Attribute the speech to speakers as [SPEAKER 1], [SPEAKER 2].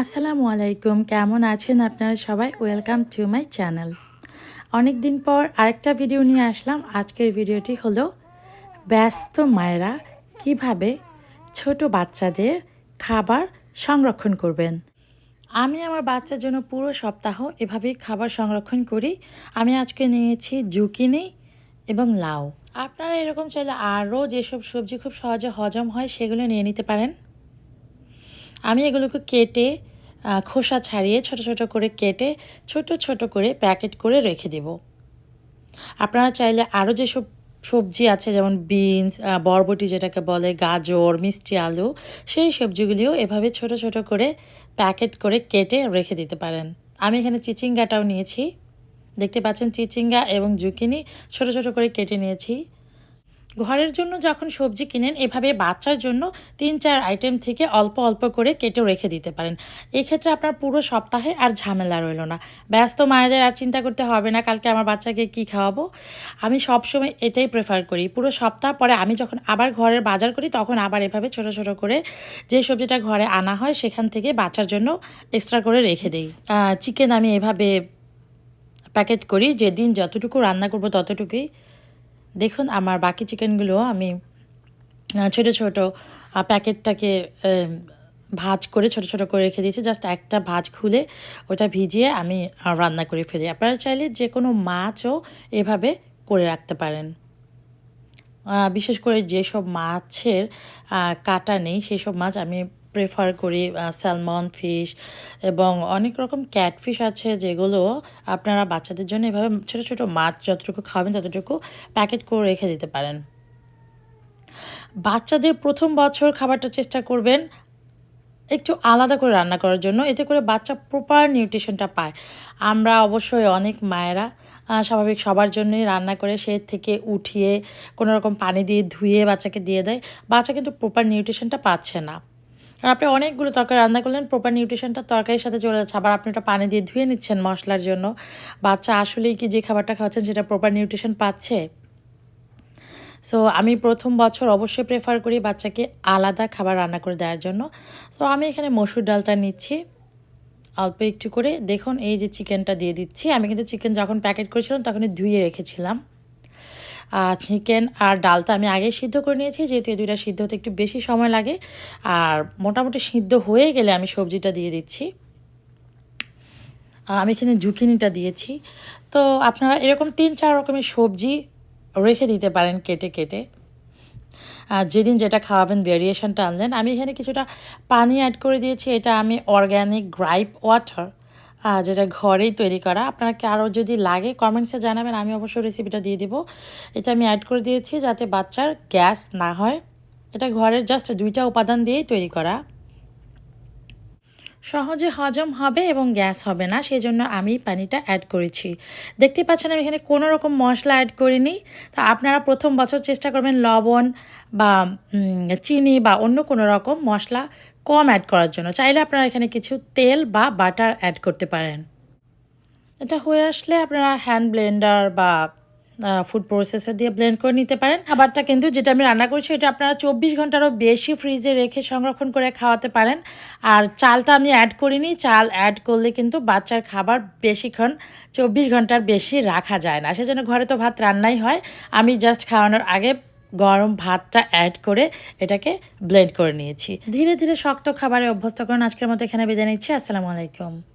[SPEAKER 1] আসসালামু আলাইকুম। কেমন আছেন আপনারা সবাই? ওয়েলকাম টু মাই চ্যানেল অনেক দিন পর আরেকটা ভিডিও নিয়ে আসলাম। আজকের ভিডিওটি হলো ব্যস্ত মায়েরা কীভাবে ছোট বাচ্চাদের খাবার সংরক্ষণ করবেন। আমি আমার বাচ্চার জন্য পুরো সপ্তাহ এভাবেই খাবার সংরক্ষণ করি। আমি আজকে নিয়েছি জুকিনি এবং লাউ। আপনারা এরকম চাইলে আরও যেসব সবজি খুব সহজে হজম হয় সেগুলো নিয়ে নিতে পারেন। আমি এগুলোকে কেটে খোসা ছাড়িয়ে ছোট ছোট করে কেটে ছোট ছোট করে প্যাকেট করে রেখে দেব। আপনারা চাইলে আরও যেসব সবজি আছে, যেমন বিনস বরবটি যেটাকে বলে, গাজর, মিষ্টি আলু, সেই সবজিগুলিও এভাবে ছোট ছোট করে প্যাকেট করে কেটে রেখে দিতে পারেন। আমি এখানে চিচিঙ্গাটাও নিয়েছি। দেখতে পাচ্ছেন, চিচিঙ্গা এবং জুকিনি ছোট ছোট করে কেটে নিয়েছি। ঘরের জন্য যখন সবজি কিনেন, এভাবে বাচ্চার জন্য তিন, চার আইটেম থেকে অল্প অল্প করে কেটেও রেখে দিতে পারেন। এক্ষেত্রে আপনার পুরো সপ্তাহে আর ঝামেলা রইল না। ব্যস্ত মায়েদের আর চিন্তা করতে হবে না, কালকে আমার বাচ্চাকে কি খাওয়াবো? আমি সবসময় এটাই প্রেফার করি। পুরো সপ্তাহ পরে আমি যখন আবার ঘরের বাজার করি, তখন আবার এভাবে ছোট ছোট করে যে সবজিটা ঘরে আনা হয়, সেখান থেকে বাচ্চার জন্য এক্সট্রা করে রেখে দিই। চিকেন আমি এভাবে প্যাকেট করি, যেদিন যতটুকু রান্না করব ততটুকুই। দেখুন, আমার বাকি চিকেনগুলো আমি ছোট ছোট প্যাকেটটাকে ভাজ করে, ছোট ছোট করে রেখে দিয়েছি। জাস্ট একটা ভাজ খুলে ওটা ভিজিয়ে আমি রান্না করে ফেলি। আপনারা চাইলে যে কোনো মাছও এভাবে করে রাখতে পারেন। বিশেষ করে যেসব মাছের কাটা নেই সেই সব মাছ আমি প্রেফার করি স্যালমন ফিশ এবং অনেক রকম ক্যাটফিশ আছে যেগুলো আপনারা বাচ্চাদের জন্য এভাবে ছোটো ছোটো মাছ যতটুকু খাবেন ততটুকু প্যাকেট করে রেখে দিতে পারেন। বাচ্চাদের প্রথম বছর খাবারটা চেষ্টা করবেন একটু আলাদা করে রান্না করার জন্য, এতে করে বাচ্চা প্রপার নিউট্রিশনটা পায়। আমরা অবশ্যই অনেক মায়েরা স্বাভাবিক সবার জন্যই রান্না করে সে থেকে উঠিয়ে কোনো রকম পানি দিয়ে ধুয়ে বাচ্চাকে দিয়ে দেয়। বাচ্চা কিন্তু প্রপার নিউট্রিশনটা পাচ্ছে না। কারণ আপনি অনেকগুলো তরকারি রান্না করলেন প্রপার নিউট্রিশনটা তরকারির সাথে চলে যাচ্ছে। আবার আপনি ওটা পানি দিয়ে ধুয়ে নিচ্ছেন মশলার জন্য। বাচ্চা আসলেই কি যে খাবারটা খাওয়াচ্ছেন সেটা প্রপার নিউট্রিশন পাচ্ছে? সো আমি প্রথম বছর অবশ্যই প্রেফার করি বাচ্চাকে আলাদা খাবার রান্না করে দেওয়ার জন্য। তো আমি এখানে মসুর ডালটা নিচ্ছি। অল্প একটু করে। দেখুন, এই যে চিকেনটা দিয়ে দিচ্ছি। আমি কিন্তু চিকেন যখন প্যাকেট করেছিলাম, তখনই ধুয়ে রেখেছিলাম। চিকেন আর ডালটা আমি আগেই সিদ্ধ করে নিয়েছি, যেহেতু এই দুইটা সিদ্ধ হতে একটু বেশি সময় লাগে। আর মোটামুটি সিদ্ধ হয়ে গেলে আমি সবজিটা দিয়ে দিচ্ছি। আমি এখানে জুকিনিটা দিয়েছি। তো আপনারা এরকম তিন, চার রকমের সবজি রেখে দিতে পারেন কেটে কেটে। আর যেদিন যেটা খাওয়াবেন ভেরিয়েশনটা আনলেন। আমি এখানে কিছুটা পানি অ্যাড করে দিয়েছি। এটা আমি অর্গ্যানিক গ্রাইপ ওয়াটার যেটা ঘরেই তৈরি করা। আপনাকে আরও যদি লাগে কমেন্টসে জানাবেন, আমি অবশ্যই রেসিপিটা দিয়ে দিব। এটা আমি অ্যাড করে দিয়েছি যাতে বাচ্চার গ্যাস না হয়। এটা ঘরের জাস্ট দুইটা উপাদান দিয়েই তৈরি করা। সহজে হজম হবে এবং গ্যাস হবে না সেই জন্য আমি পানিটা অ্যাড করেছি। দেখতে পাচ্ছেন, আমি এখানে কোনো রকম মশলা অ্যাড করিনি। তা আপনারা প্রথম বছর চেষ্টা করবেন লবণ বা চিনি বা অন্য কোনো রকম মশলা কম অ্যাড করার জন্য। চাইলে আপনারা এখানে কিছু তেল বা বাটার অ্যাড করতে পারেন। এটা হয়ে আসলে আপনারা হ্যান্ড ব্লেন্ডার বা ফুড প্রসেসর দিয়ে ব্লেন্ড করে নিতে পারেন। খাবারটা কিন্তু যেটা আমি রান্না করছি, এটা আপনারা চব্বিশ ঘন্টারও বেশি ফ্রিজে রেখে সংরক্ষণ করে খাওয়াতে পারেন। আর চালটা আমি অ্যাড করিনি। চাল অ্যাড করলে কিন্তু বাচ্চার খাবার বেশিক্ষণ চব্বিশ ঘণ্টার বেশি রাখা যায় না। সেজন্য ঘরে তো ভাত রান্নাই হয়। আমি জাস্ট খাওয়ানোর আগে গরম ভাতটা অ্যাড করে এটাকে ব্লেন্ড করে নিয়েছি। ধীরে ধীরে শক্ত খাবারে অভ্যস্ত করুন। আজকের মতো এখানে বিদায় নিচ্ছি। আসসালামু আলাইকুম।